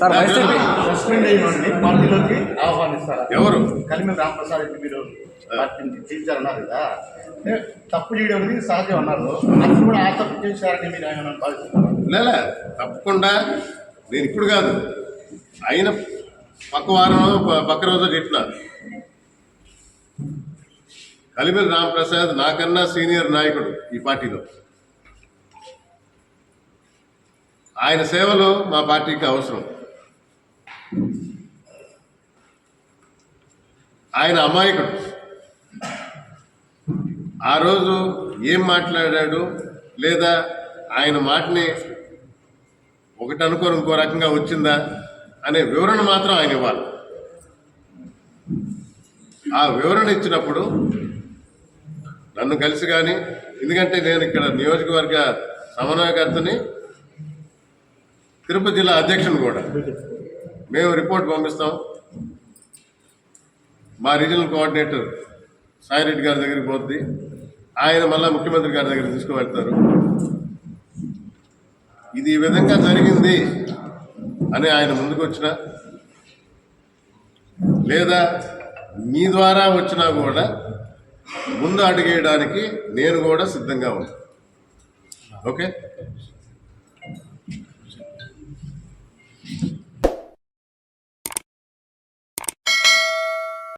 Sir YCP suspend అయిన వాడిని పార్టీలోకి ఆహ్వానిస్తారా? ఎవరు? కలిమి రామప్రసాద్ రెడ్డి మీరు పార్టీని చేయించారన్నారు కదా. తప్పు చేయడం అనేది సహజం అన్నారు. అప్పుడు కూడా ఆ తప్పు చేశారని మీరు ఆయన భావిస్తున్నారు? లేలే తప్పకుండా. నేను ఇప్పుడు కాదు. అయిన పక్క వారం పక్క రోజు చెప్పిన కలిమిరి రామప్రసాద్ నాకన్నా సీనియర్ నాయకుడు ఈ పార్టీలో. ఆయన సేవలు మా పార్టీకి అవసరం. ఆయన అమాయకుడు. ఆ రోజు ఏం మాట్లాడాడు లేదా ఆయన మాటని ఒకటి అనుకోరు ఇంకో రకంగా వచ్చిందా అనే వివరణ మాత్రం ఆయన ఇవ్వాలి. ఆ వివరణ ఇచ్చినప్పుడు నన్ను కలిసి కానీ ఎందుకంటే నేను ఇక్కడ నియోజకవర్గ సమన్వయకర్తని తిరుపతి జిల్లా అధ్యక్షులు కూడా. మేము రిపోర్ట్ పంపిస్తాం. మా రీజనల్ కోఆర్డినేటర్ సాయిరెడ్డి గారి దగ్గరికి పోతుంది ఆయన మళ్ళా ముఖ్యమంత్రి గారి దగ్గరికి తీసుకువెళ్తారు. ఇది ఈ విధంగా జరిగింది అని ఆయన ముందుకు వచ్చిన లేదా మీ ద్వారా వచ్చినా కూడా ముందు అడిగేయడానికి నేను కూడా సిద్ధంగా ఉన్నాను. ఓకే?